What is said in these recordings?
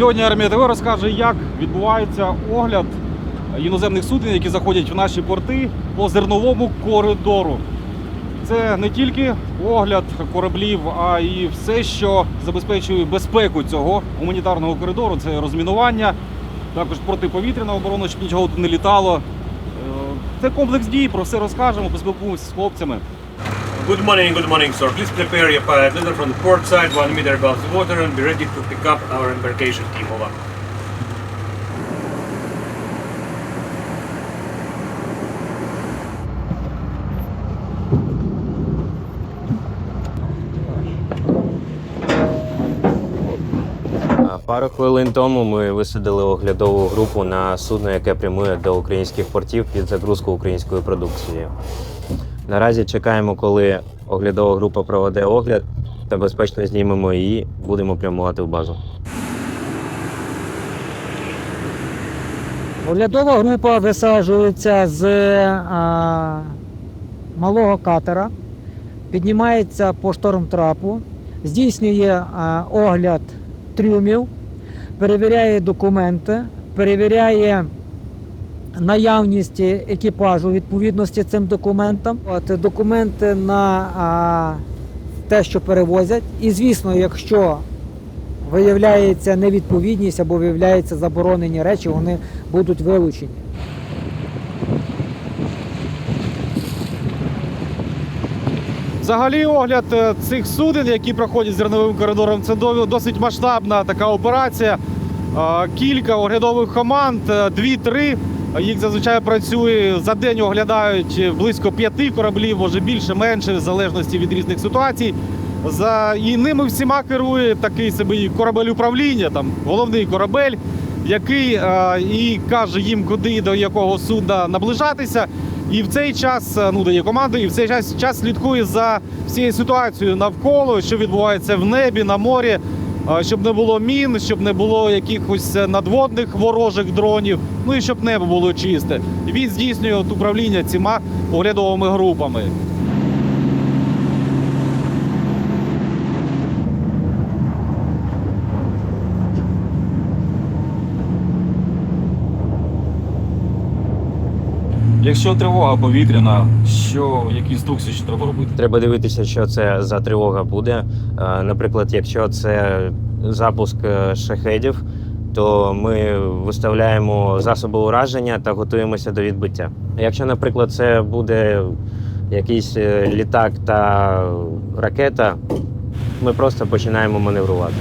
Сьогодні армія ТВ розкаже, як відбувається огляд іноземних суден, які заходять в наші порти по зерновому коридору. Це не тільки огляд кораблів, а і все, що забезпечує безпеку цього гуманітарного коридору. Це розмінування, також протиповітряна оборона, щоб нічого не літало. Е, Це комплекс дій, про все розкажемо, поспілкуємося з хлопцями. Good morning, good morning, sir. Please prepare your pilot letter from the port side, one meter above the water, and be ready to pick up our embarkation team. Over. Пару хвилин тому ми висадили оглядову групу на судно, яке прямує до українських портів під загрузку українською продукцією. Наразі чекаємо, коли оглядова група проведе огляд та безпечно знімемо її, будемо прямувати в базу. Оглядова група висаджується з а, малого катера, піднімається по штормтрапу, здійснює а, огляд трюмів, перевіряє документи, перевіряє наявність екіпажу відповідності цим документам, От, документи на а, те, що перевозять. І звісно, якщо виявляється невідповідність або виявляються заборонені речі, вони будуть вилучені. Взагалі, огляд е, цих суден, які проходять зерновим коридором, це досить масштабна така операція. Кілька оглядових команд, е, дві-три. Їх зазвичай працює за день оглядають близько п'яти кораблів, може більше, менше, в залежності від різних ситуацій. За і ними всіма керує такий собі корабель управління, там головний корабель, який е, і каже їм, куди до якого судна наближатися. І в цей час е, ну дає команду, і в цей час, час слідкує за всією ситуацією навколо, що відбувається в небі, на морі, щоб не було мін, щоб не було якихось е, надводних ворожих дронів. Ну і щоб небо було чисте. Він здійснює управління цими оглядовими групами. Якщо тривога повітряна, що які інструкції що треба робити? Треба дивитися, що це за тривога буде. Е, Наприклад, якщо це запуск е, шахедів, то ми виставляємо засоби ураження та готуємося до відбиття. Якщо, наприклад, це буде якийсь е, літак та ракета, ми просто починаємо маневрувати.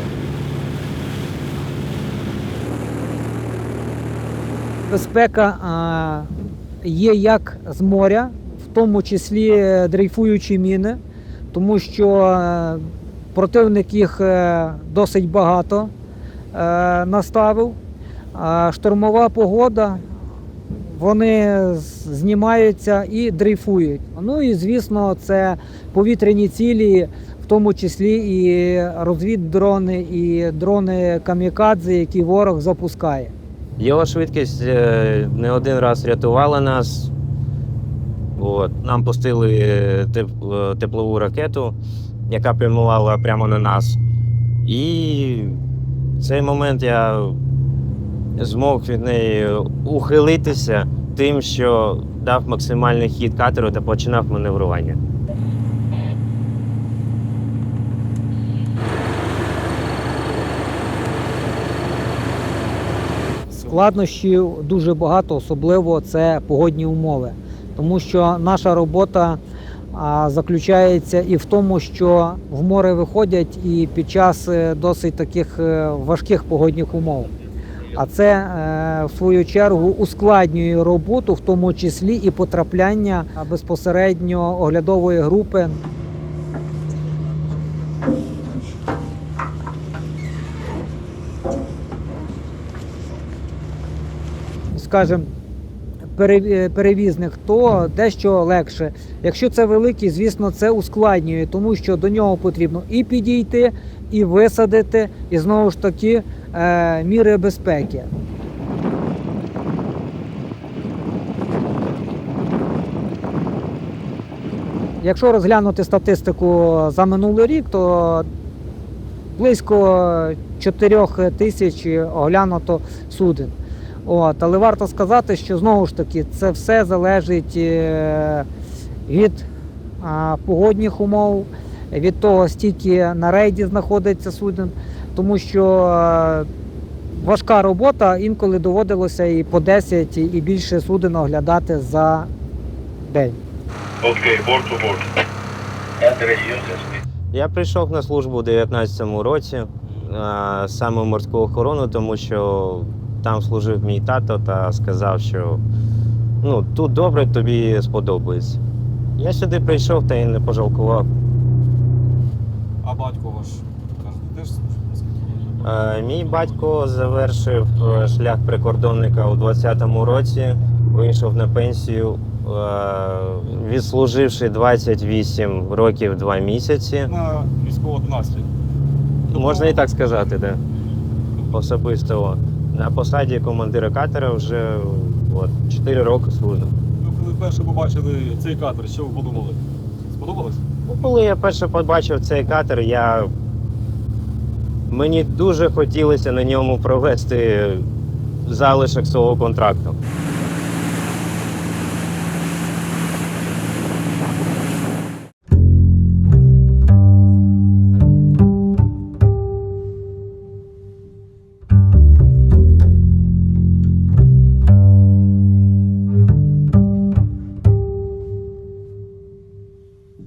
Безпека а, є як з моря, в тому числі дрейфуючі міни, тому що е, противник їх е, досить багато е, наставив. Штормова погода, вони знімаються і дрейфують. Ну і звісно, це повітряні цілі, в тому числі і розвіддрони, і дрони камікадзе, які ворог запускає. Його швидкість е, не один раз рятувала нас. От. Нам пустили е, е, теплову ракету, яка прямувала прямо на нас. І в цей момент я змог від неї ухилитися тим, що дав максимальний хід катеру та починав маневрування. Складнощів дуже багато, особливо це погодні умови, тому що наша робота заключається і в тому, що в море виходять і під час е, досить таких е, важких погодних умов. А це е, в свою чергу ускладнює роботу, в тому числі і потрапляння безпосередньо оглядової групи скажімо, пере- перевізник, то дещо легше. Якщо це великий, звісно, це ускладнює, тому що до нього потрібно і підійти, і висадити, і знову ж таки е, міри безпеки. Якщо розглянути статистику за минулий рік, то близько 4 тисяч оглянуто суден. От, але варто сказати, що знову ж таки це все залежить е, від погодних умов, від того, стільки на рейді знаходиться суден, тому що е, важка робота інколи доводилося і по 10 і більше суден оглядати за день. Okay, board to board. Я прийшов на службу у 19-му році, е, саме морську охорону, тому що там служив мій тато та сказав, що ну, тут добре, тобі сподобається. Я сюди прийшов та й не пожалкував. А батько ваш теж служить? Е, Мій батько завершив е, шлях прикордонника у 20-му році, вийшов на пенсію, е, відслуживши 28 років 2 місяці. На військово 12. Можна і так сказати, де особисто. На посаді командира катера вже от, 4 роки служу. Ви коли вперше побачили цей катер, що ви подумали? Сподобалось? Ну, Коли я перше побачив цей катер, я... мені дуже хотілося на ньому провести залишок свого контракту.